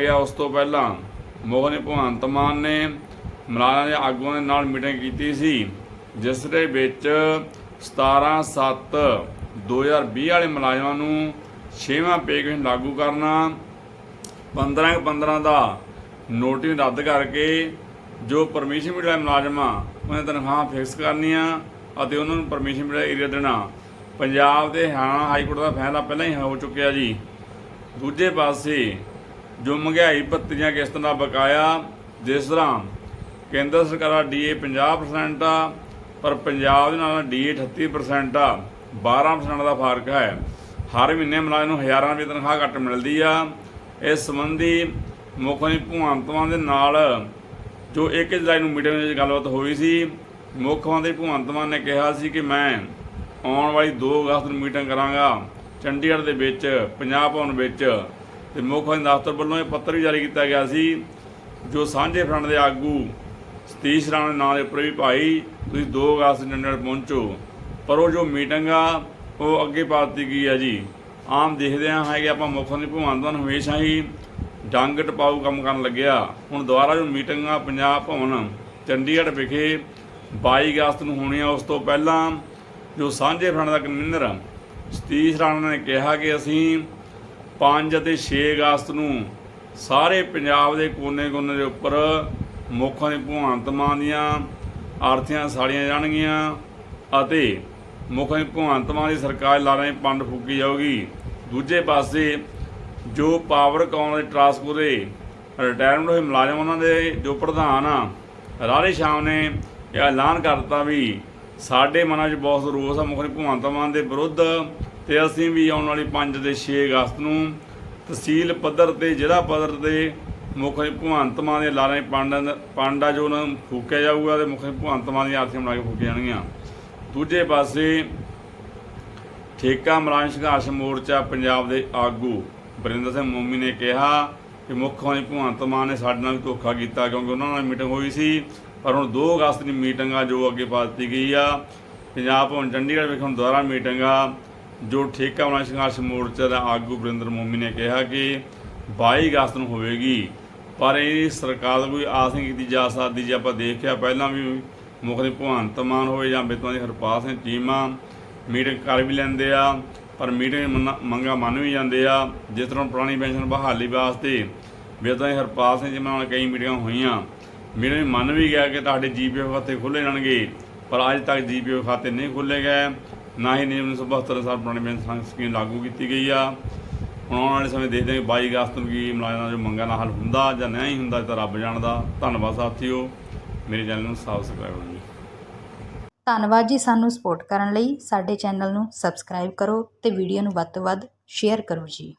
ਗਿਆ ਉਸ ਤੋਂ ਪਹਿਲਾਂ। ਮੋਹਨ ਭਗਵੰਤ ਮਾਨ ਨੇ ਮਲਾਣਾ ਦੇ ਆਗੂਆਂ ਦੇ ਨਾਲ ਮੀਟਿੰਗ ਕੀਤੀ ਸੀ, ਜਿਸ ਦੇ ਵਿੱਚ 17 7 2020 ਵਾਲੇ ਮੁਲਾਜ਼ਮਾਂ ਨੂੰ 6ਵਾਂ ਪੇ ਕਮਿਸ਼ਨ ਲਾਗੂ ਕਰਨਾ 15 15 ਦਾ ਨੋਟਿਸ ਰੱਦ ਕਰਕੇ ਜੋ ਪਰਮਿਸ਼ਨ ਮਿਲਿਆ ਮੁਲਾਜ਼ਮਾਂ, ਉਹਨਾਂ ਦੀ ਤਨਖਾਹ ਫਿਕਸ ਕਰਨੀਆਂ ਅਤੇ ਉਹਨਾਂ ਨੂੰ ਪਰਮਿਸ਼ਨ ਮਿਲਿਆ ਏਰੀਆ ਦੇਣਾ। ਪੰਜਾਬ ਦੇ ਹਰਿਆਣਾ ਹਾਈ ਕੋਰਟ ਦਾ ਫੈਸਲਾ ਪਹਿਲਾਂ ਹੀ ਹੋ ਚੁੱਕਿਆ ਜੀ। ਦੂਜੇ ਪਾਸੇ ਜੋ ਮਹਿੰਗਾਈ ਭੱਤੇ ਦੀਆਂ ਕਿਸ਼ਤਾਂ ਦਾ ਬਕਾਇਆ, ਜਿਸ ਤਰ੍ਹਾਂ ਕੇਂਦਰ ਸਰਕਾਰ ਦਾ ਡੀਏ 50% ਆ, ਪਰ ਪੰਜਾਬ ਦੇ ਨਾਲ ਡੀਏ 38% ਆ 12% ਦਾ ਫ਼ਰਕ ਹੈ। ਹਰ ਮਹੀਨੇ ਮਲਾਜ ਨੂੰ ਹਜ਼ਾਰਾਂ ਰੁਪਏ ਤਨਖਾਹ ਘੱਟ ਮਿਲਦੀ ਆ। ਇਸ ਸੰਬੰਧੀ ਮੁੱਖ ਮੰਤਰੀ ਭਗਵੰਤ ਮਾਨ ਦੇ ਨਾਲ ਜੋ 1 ਜੁਲਾਈ ਨੂੰ ਮੀਟਿੰਗ ਵਿੱਚ ਗੱਲਬਾਤ ਹੋਈ ਸੀ, ਮੁੱਖ ਮੰਤਰੀ ਭਗਵੰਤ ਮਾਨ ਨੇ ਕਿਹਾ ਸੀ ਕਿ ਮੈਂ ਆਉਣ ਵਾਲੀ 2 ਅਗਸਤ ਨੂੰ ਮੀਟਿੰਗ ਕਰਾਂਗਾ। ਚੰਡੀਗੜ੍ਹ ਦੇ ਵਿੱਚ, ਪੰਜਾਬ ਭਵਨ ਵਿੱਚ ਤੇ ਮੁੱਖ ਮੰਤਰੀ ਦਫ਼ਤਰ ਵੱਲੋਂ ਇਹ ਪੱਤਰ ਵੀ ਜਾਰੀ ਕੀਤਾ ਗਿਆ ਸੀ, ਜੋ ਸਾਂਝੇ ਫਰੰਟ ਦੇ ਆਗੂ ਸਤੀਸ਼ ਰਾਣਾ ਦੇ ਨਾਂ ਦੇ ਉੱਪਰ ਵੀ ਭਾਈ ਤੁਸੀਂ 2 ਅਗਸਤ ਚੰਡੀਗੜ੍ਹ ਪਹੁੰਚੋ। ਪਰ ਉਹ ਜੋ ਮੀਟਿੰਗ ਆ, ਉਹ ਅੱਗੇ ਪਾ ਦਿੱਤੀ ਗਈ ਆ ਜੀ। ਆਮ ਦੇਖਦੇ ਹਾਂ ਹੈ ਕਿ ਆਪਾਂ ਮੁੱਖ ਮੰਤਰੀ ਭਵਨ ਮਾਨ ਹਮੇਸ਼ਾ ਹੀ ਡੰਗ ਟਪਾਊ ਕੰਮ ਕਰਨ ਲੱਗਿਆ। ਹੁਣ ਦੁਬਾਰਾ ਜੋ ਮੀਟਿੰਗ ਆ, ਪੰਜਾਬ ਭਵਨ, ਚੰਡੀਗੜ੍ਹ ਵਿਖੇ 22 ਅਗਸਤ ਨੂੰ ਹੋਣੀ ਆ, ਉਸ ਤੋਂ ਪਹਿਲਾਂ ਜੋ ਸਾਂਝੇ ਫਰੰਟ ਦਾ ਕਨਵੀਨਰ ਸਤੀਸ਼ ਰਾਣਾ ਨੇ ਕਿਹਾ ਕਿ ਅਸੀਂ 5 ਅਤੇ 6 ਅਗਸਤ ਨੂੰ ਸਾਰੇ ਪੰਜਾਬ ਦੇ ਕੋਨੇ-ਕੋਨੇ ਦੇ ਉੱਪਰ ਮੁੱਖਾਂ ਦੇ ਭਗਵੰਤ ਮਾਨ ਦੀਆਂ ਆਰਥੀਆਂ ਸਾੜੀਆਂ ਜਾਣਗੀਆਂ ਅਤੇ ਮੁੱਖਾਂ ਦੇ ਭਗਵੰਤ ਮਾਨ ਦੀ ਸਰਕਾਰ ਲਾਰਾਂ ਦੀ ਪੰਡ ਫੂਕੀ ਜਾਊਗੀ। ਦੂਜੇ ਪਾਸੇ ਜੋ ਪਾਵਰ ਕਾਮ ਦੇ ਟਰਾਂਸਪੋਰਟ ਦੇ ਰਿਟਾਇਰਮੈਂਟ ਹੋਏ ਮੁਲਾਜ਼ਮ ਉਹਨਾਂ ਦੇ, ਜੋ ਪ੍ਰਧਾਨ ਆ ਰਾਧੇ ਸ਼ਾਮ ਨੇ ਇਹ ਐਲਾਨ ਕਰਤਾ ਵੀ ਸਾਡੇ ਮਨਾਂ 'ਚ ਬਹੁਤ ਰੋਸ ਆ ਮੁੱਖ ਮੰਤਰੀ ਭਗਵੰਤ ਮਾਨ ਦੇ ਵਿਰੁੱਧ। ਤੇ ਅਸੀਂ ਵੀ ਆਉਣ ਵਾਲੀ 5 ਤੇ 6 ਅਗਸਤ ਨੂੰ ਤਹਿਸੀਲ ਪੱਧਰ ਤੇ, ਜ਼ਿਲ੍ਹਾ ਪੱਧਰ ਤੇ ਮੁੱਖ ਮੰਤਰੀ ਭਗਵੰਤ ਮਾਨ ਦੇ ਲਾਰੇ ਪਾਂਡਾ ਪਾਂਡਾ ਜੋ ਉਹਨਾਂ ਨੂੰ ਫੂਕਿਆ ਜਾਊਗਾ ਤੇ ਮੁੱਖ ਭਗਵੰਤ ਮਾਨ ਦੀਆਂ ਆਰਥੀਆਂ ਬਣਾ ਕੇ ਫੂਕੀਆਂ ਜਾਣਗੀਆਂ। ਦੂਜੇ ਪਾਸੇ ਠੇਕਾ ਮੁਲਾਜ਼ਮ ਸੰਘਰਸ਼ ਮੋਰਚਾ ਪੰਜਾਬ ਦੇ ਆਗੂ ਬਰਿੰਦਰ ਸਿੰਘ ਮੋਮੀ ਨੇ ਕਿਹਾ ਕਿ ਮੁੱਖ ਮੰਤਰੀ ਭਗਵੰਤ ਮਾਨ ਨੇ ਸਾਡੇ ਨਾਲ ਵੀ ਧੋਖਾ ਕੀਤਾ ਕਿਉਂਕਿ ਉਹਨਾਂ ਨਾਲ ਮੀਟਿੰਗ ਹੋਈ ਸੀ। ਪਰ ਹੁਣ 2 ਅਗਸਤ ਦੀ ਮੀਟਿੰਗ ਆ, ਜੋ ਅੱਗੇ ਪਾ ਦਿੱਤੀ ਗਈ ਆ। ਪੰਜਾਬ ਭਵਨ ਚੰਡੀਗੜ੍ਹ ਵਿਖੇ ਹੁਣ ਦੁਬਾਰਾ ਮੀਟਿੰਗ ਆ, ਜੋ ਠੇਕਾ ਮੁਲਾਜ਼ਮ ਸੰਘਰਸ਼ ਮੋਰਚਾ ਦਾ ਆਗੂ ਬਰਿੰਦਰ ਮੋਮੀ ਨੇ ਕਿਹਾ ਕਿ 22 ਅਗਸਤ ਨੂੰ ਹੋਵੇਗੀ। ਪਰ ਇਹ ਸਰਕਾਰ ਦਾ ਕੋਈ ਆਸ ਨਹੀਂ ਕੀਤੀ ਜਾ ਸਕਦੀ। ਜੇ ਆਪਾਂ ਦੇਖਿਆ, ਪਹਿਲਾਂ ਵੀ ਮੁੱਖ ਦੇ ਭਗਵੰਤ ਮਾਨ ਹੋਏ ਜਾਂ ਬਿਤਵਾਂ ਦੀ ਹਰਪਾਲ ਸਿੰਘ ਚੀਮਾ ਮੀਟਿੰਗ ਕਰ ਵੀ ਲੈਂਦੇ ਆ, ਪਰ ਮੀਟਿੰਗ ਮੰਨਾ- ਮੰਗਾਂ ਮੰਨ ਵੀ ਜਾਂਦੇ ਆ। ਜਿਸ ਤਰ੍ਹਾਂ ਪੁਰਾਣੀ ਪੈਨਸ਼ਨ ਬਹਾਲੀ ਵਾਸਤੇ ਬਿਤਵਾਂ ਦੀ ਹਰਪਾਲ ਸਿੰਘ ਚੀਮਾ ਨਾਲ ਕਈ ਮੀਟਿੰਗਾਂ ਹੋਈਆਂ। ਮੀਟਿੰਗ ਮੰਨ ਵੀ ਗਿਆ ਕਿ ਤੁਹਾਡੇ ਜੀਪੀਐਫ ਖਾਤੇ ਖੁੱਲੇ ਜਾਣਗੇ, ਪਰ ਅੱਜ ਤੱਕ ਜੀਪੀਐਫ ਖਾਤੇ ਨਹੀਂ ਖੁੱਲੇ ਗਏ। ਨਾ ਹੀ ਨਿਯਮ 1972 ਸਾਲ ਪੁਰਾਣੀ ਪੈਨਸ਼ਨ ਸਕੀਮ ਲਾਗੂ ਕੀਤੀ ਗਈ ਆ। ਹੁਣ ਆਉਣ ਵਾਲੇ ਸਮੇਂ ਦੇਖਦੇ ਹਾਂ ਕਿ 22 ਅਗਸਤ ਨੂੰ ਕੀ ਮੁਲਾਜ਼ਮਾਂ ਜੋ ਮੰਗਾਂ ਦਾ ਹੱਲ ਹੁੰਦਾ ਜਾਂ ਨਹੀਂ ਹੁੰਦਾ ਤਾਂ ਰੱਬ ਜਾਣਦਾ। ਧੰਨਵਾਦ ਸਾਥੀਓ। ਮੇਰੇ ਚੈਨਲ ਨੂੰ ਸਬਸਕ੍ਰਾਈਬ ਕਰੋ ਜੀ। ਧੰਨਵਾਦ ਜੀ ਸਾਨੂੰ ਸਪੋਰਟ ਕਰਨ ਲਈ। ਸਾਡੇ ਚੈਨਲ ਨੂੰ ਸਬਸਕ੍ਰਾਈਬ ਕਰੋ ਤੇ ਵੀਡੀਓ ਨੂੰ ਵੱਧ ਤੋਂ ਵੱਧ ਸ਼ੇਅਰ ਕਰੋ ਜੀ।